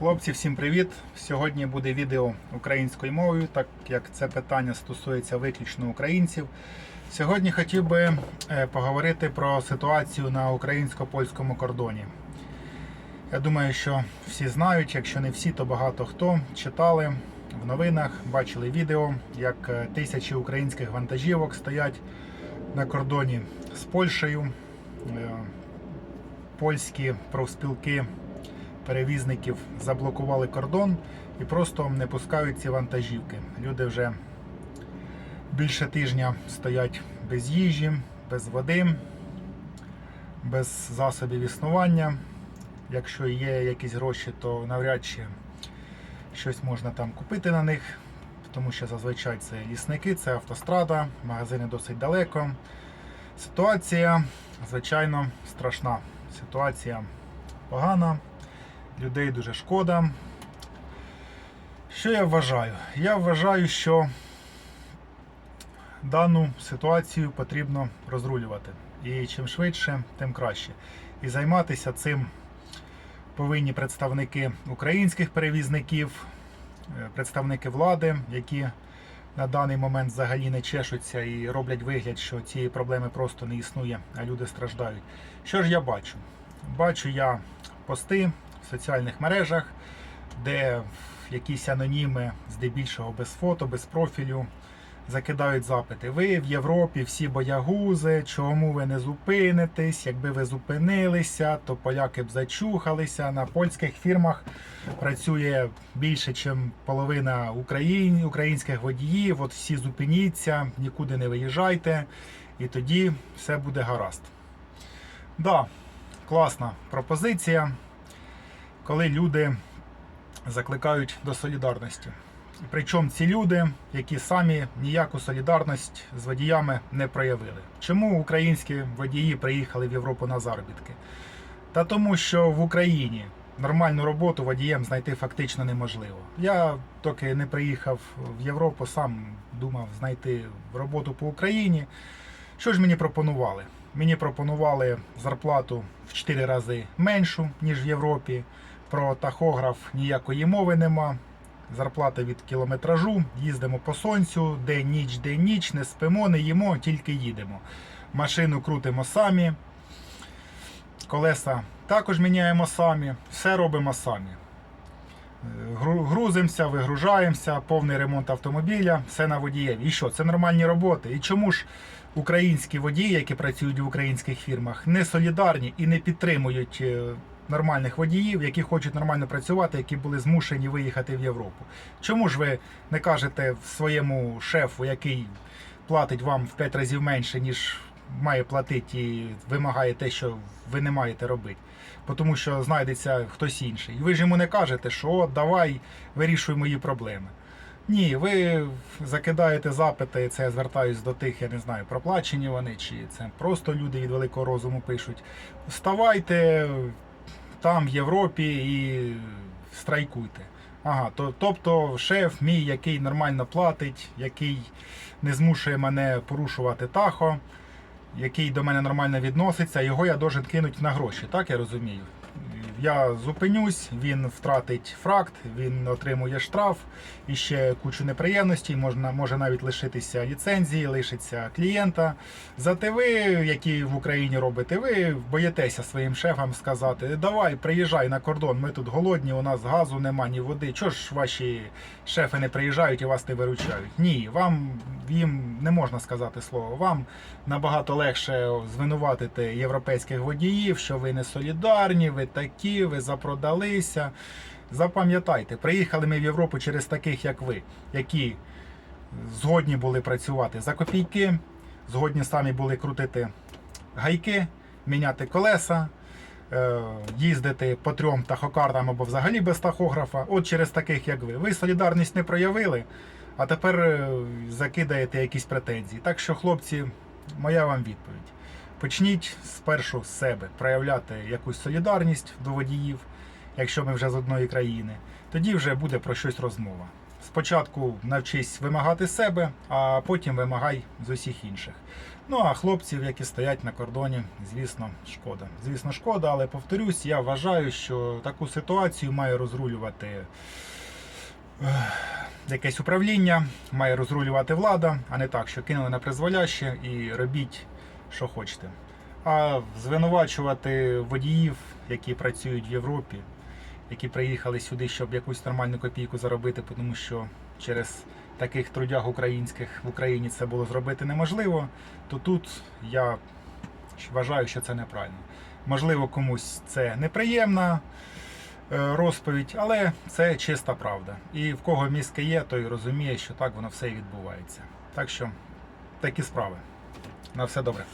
Хлопці, всім привіт! Сьогодні буде відео українською мовою, так як це питання стосується виключно українців. Сьогодні хотів би е, поговорити про ситуацію на українсько-польському кордоні. Я думаю, що всі знають, якщо не всі, то багато хто читали в новинах, бачили відео, як е, тисячі українських вантажівок стоять на кордоні з Польщею. Е, Польські профспілки перевізників заблокували кордон і просто не пускають ці вантажівки. Люди вже більше тижня стоять без їжі, без води, без засобів існування. Якщо є якісь гроші, то навряд чи щось можна там купити на них, тому що зазвичай це лісники, це автострада, магазини досить далеко. Ситуація, звичайно, страшна. Ситуація погана, людей дуже шкода. Що я вважаю? Я вважаю, що дану ситуацію потрібно розрулювати. І чим швидше, тим краще. І займатися цим повинні представники українських перевізників, е, представники влади, які на даний момент взагалі не чешуться і роблять вигляд, що цієї проблеми просто не існує, а люди страждають. Що ж я бачу? Бачу я пости в соціальних мережах, де якісь аноніми, здебільшого без фото, без профілю, закидають запити. Ви в Європі всі боягузи, чому ви не зупинитесь? Якби ви зупинилися, то поляки б зачухалися. На польських фірмах працює більше, ніж половина україн, українських водіїв. От всі зупиніться, нікуди не виїжджайте, і тоді все буде гаразд. Да, класна пропозиція, коли люди закликають до солідарності. Причому ці люди, які самі ніяку солідарність з водіями не проявили. Чому українські водії приїхали в Європу на заробітки? Та тому, що в Україні нормальну роботу водієм знайти фактично неможливо. Я доки не приїхав в Європу, сам думав знайти роботу по Україні. Що ж мені пропонували? Мені пропонували зарплату в 4 рази меншу, ніж в Європі. Про тахограф ніякої мови нема. Зарплата від кілометражу, їздимо по сонцю, день ніч, день ніч, не спимо, не їмо, тільки їдемо. Машину крутимо самі, колеса також міняємо самі, все робимо самі. Гру- Грузимося, вигружаємося, повний ремонт автомобіля, все на водієві. І що? Це нормальні роботи. І чому ж українські водії, які працюють в українських фірмах, не солідарні і не підтримують е, нормальних водіїв, які хочуть нормально працювати, які були змушені виїхати в Європу? Чому ж ви не кажете своєму шефу, який платить вам в 5 разів менше, ніж має платити і вимагає те, що ви не маєте робити? Тому що знайдеться хтось інший. І ви ж йому не кажете, що «От, давай вирішуй мої проблеми. Ні, ви закидаєте запити, це я звертаюсь до тих, я не знаю, проплачені вони, чи це просто люди від великого розуму пишуть. Вставайте там, в Європі, і страйкуйте. Ага, то, тобто шеф мій, який нормально платить, який не змушує мене порушувати тахо, який до мене нормально відноситься, його я должен кинути на гроші, так я розумію. Я зупинюсь, він втратить фракт, він отримує штраф і ще кучу неприємностей, можна, може навіть лишитися ліцензії, лишиться клієнта. Зате ви, які в Україні робите, ви боїтеся своїм шефам сказати: давай, приїжджай на кордон, ми тут голодні, у нас газу нема, ні води. Чого ж ваші шефи не приїжджають і вас не виручають? Ні, вам їм не можна сказати слово. Вам набагато легше звинуватити європейських водіїв, що ви не солідарні, ви такі, ви запродалися. Запам'ятайте, приїхали ми в Європу через таких, як ви, які згодні були працювати за копійки, згодні самі були крутити гайки, міняти колеса, е, їздити по трьом тахокартам або взагалі без тахографа. От через таких, як ви. Ви солідарність не проявили, а тепер е, закидаєте якісь претензії. Так що, хлопці, моя вам відповідь. Почніть спершу з себе проявляти якусь солідарність до водіїв, якщо ми вже з одної країни. Тоді вже буде про щось розмова. Спочатку навчись вимагати себе, а потім вимагай з усіх інших. Ну а хлопців, які стоять на кордоні, звісно, шкода. Звісно, шкода, але повторюсь, я вважаю, що таку ситуацію має розрулювати якесь управління, має розрулювати влада, а не так, що кинули на призволяще і робіть, що хочете. А звинувачувати водіїв, які працюють в Європі, які приїхали сюди, щоб якусь нормальну копійку заробити, тому що через таких трудяг українських в Україні це було зробити неможливо, то тут я вважаю, що це неправильно. Можливо, комусь це неприємна е, розповідь, але це чиста правда. І в кого мізки є, той розуміє, що так воно все і відбувається. Так що такі справи. На все добре.